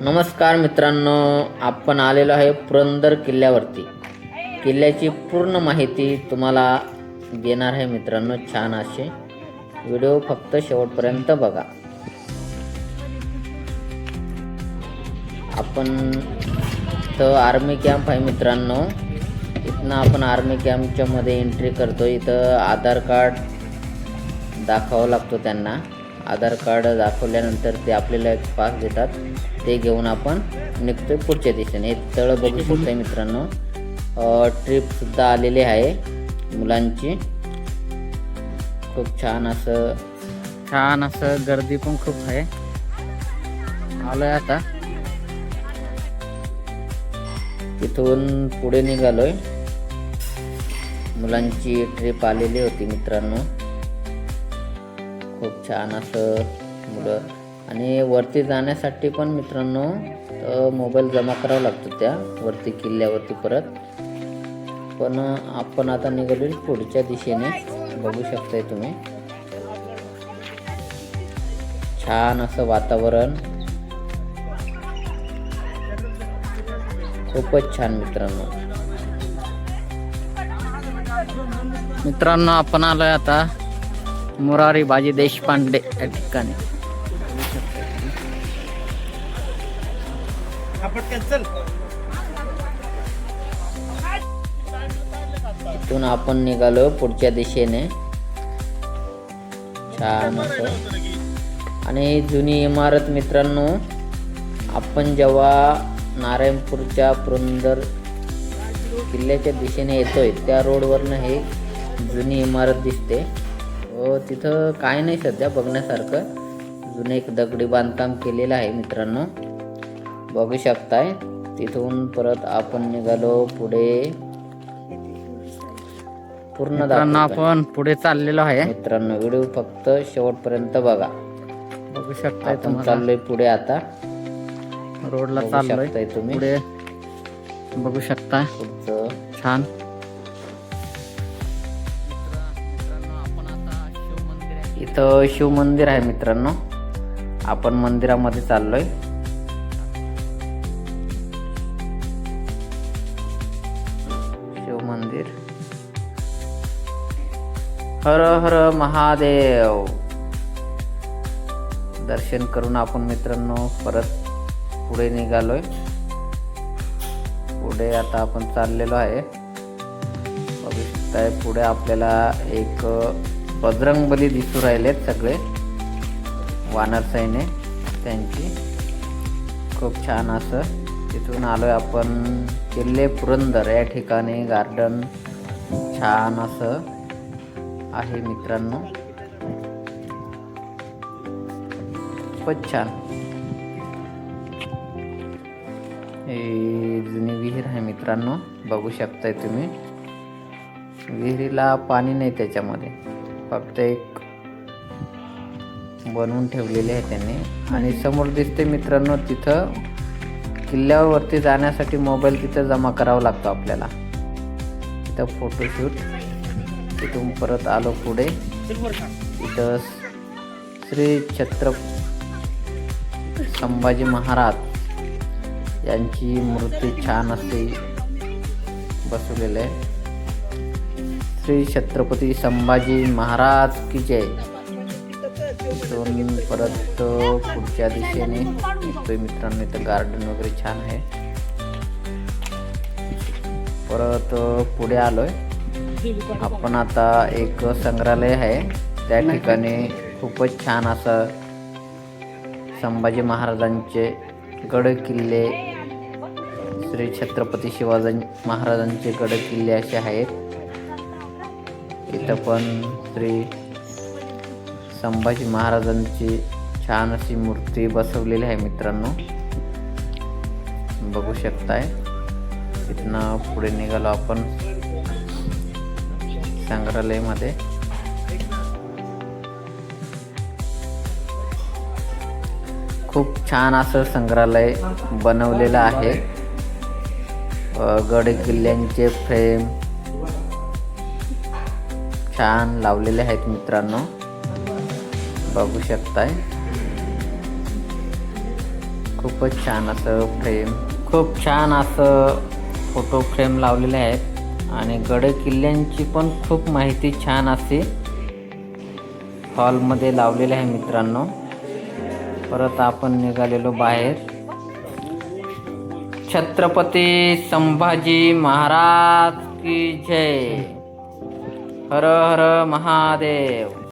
नमस्कार मित्रांनो आपण आलेलो आहे पुरंदर किल्ल्यावरती. किल्ल्याची पूर्ण माहिती तुम्हाला देणार आहे मित्रांनो छान असे. व्हिडिओ फक्त शेवटपर्यंत बघा. आपण तर आर्मी कॅम्प आहे मित्रांनो. इथनं आपण आर्मी कॅम्पच्या मध्ये एंट्री करतो. इथं आधार कार्ड दाखवावं लागतो त्यांना. आधार कार्ड दाखवल्यानंतर ते आपल्याला एक पास देतात. ते घेऊन आपण निघतोय पुढच्या दिशेने. तळ बघू शकताय मित्रांनो. ट्रिपसुद्धा आलेली आहे मुलांची. खूप छान असं छान असं गर्दी पण खूप आहे. आलोय आता. तिथून पुढे निघालोय. मुलांची ट्रिप आलेली होती मित्रांनो. खूप छान असं मुलं. आणि वरती जाण्यासाठी पण मित्रांनो मोबाईल जमा करावा लागतो त्या वरती किल्ल्यावरती परत. पण आपण आता निघालो पुढच्या दिशेने. बघू शकताय तुम्ही. छान असं वातावरण. खूपच छान मित्रांनो. मित्रांनो आपण आलोय आता मुरारी बाजी देशपांडे या ठिकाणी. इथून आपण निघालो पुढच्या दिशेने. छान असं. आणि जुनी इमारत मित्रांनो आपण जेव्हा नारायणपूरच्या पुरंदर किल्ल्याच्या दिशेने येतोय त्या रोडवरनं हे जुनी इमारत दिसते. तिथं काय नाही सध्या बघण्यासारखं. जुनं एक दगडी बांधकाम केलेलं आहे मित्रांनो. बघू शकताय. तिथून परत आपण निघालो पुढे. पूर्ण. आपण पुढे चाललेलो आहे. मित्रांनो व्हिडिओ फक्त शेवटपर्यंत बघा. बघू शकताय आपण चाललोय पुढे आता. रोडला चाललोय. तुम्ही. पुढे बघू शकता छान. इथं शिव मंदिर आहे मित्रांनो. आपण मंदिरामध्ये चाललोय. शिवमंदिर हर हर महादेव. दर्शन करून आपण मित्रांनो परत पुढे निघालोय. पुढे आता आपण चाललेलो आहे. बघू शकताय पुढे आपल्याला एक बजरंगबली दिसू राहिलेत सगळे. वानर सैने त्यांची. खूप छान असं. तिथून आलोय आपण किल्ले पुरंदर या ठिकाणी गार्डन छान असं आहे मित्रांनो. खूपच छान. हे जुनी विहीर आहे मित्रांनो. बघू शकताय तुम्ही. विहिरीला पाणी नाही त्याच्यामध्ये. फक्त एक बनवून ठेवलेले आहे त्यांनी. आणि समोर दिसते मित्रांनो तिथं किल्ल्यावरती जाण्यासाठी मोबाईल तिथं जमा करावा लागतो आपल्याला. तिथं फोटोशूट तिथून परत आलो पुढे. तिथं श्री छत्र संभाजी महाराज यांची मूर्ती छान असे बसवलेले आहे. श्री छत्रपती संभाजी महाराज की जय. इथून परत पुढच्या दिशेने. निघतोय मित्रांनो इथं गार्डन वगैरे छान आहे. परत पुढे आलोय. आपण आता एक संग्रहालय आहे. त्या ठिकाणी खूपच छान असं संभाजी महाराजांचे गड किल्ले श्री छत्रपती शिवाजी महाराजांचे गड किल्ले असे आहेत. तिथं पण श्री संभाजी महाराजांची छान अशी मूर्ती बसवलेली आहे मित्रांनो. बघू शकताय. तिथनं पुढे निघालो आपण संग्रहालयमध्ये. खूप छान असं संग्रहालय बनवलेलं आहे. गड किल्ल्यांचे फ्रेम छान लावलेले आहेत मित्रांनो. बघू शकताय. खूपच छान असं फ्रेम खूप छान असं फोटो फ्रेम लावलेले आहेत. आणि गड किल्ल्यांची पण खूप माहिती छान अशी हॉलमध्ये लावलेले आहे मित्रांनो. परत आपण निघालेलो बाहेर. छत्रपती संभाजी महाराज की जय. हर हर महादेव।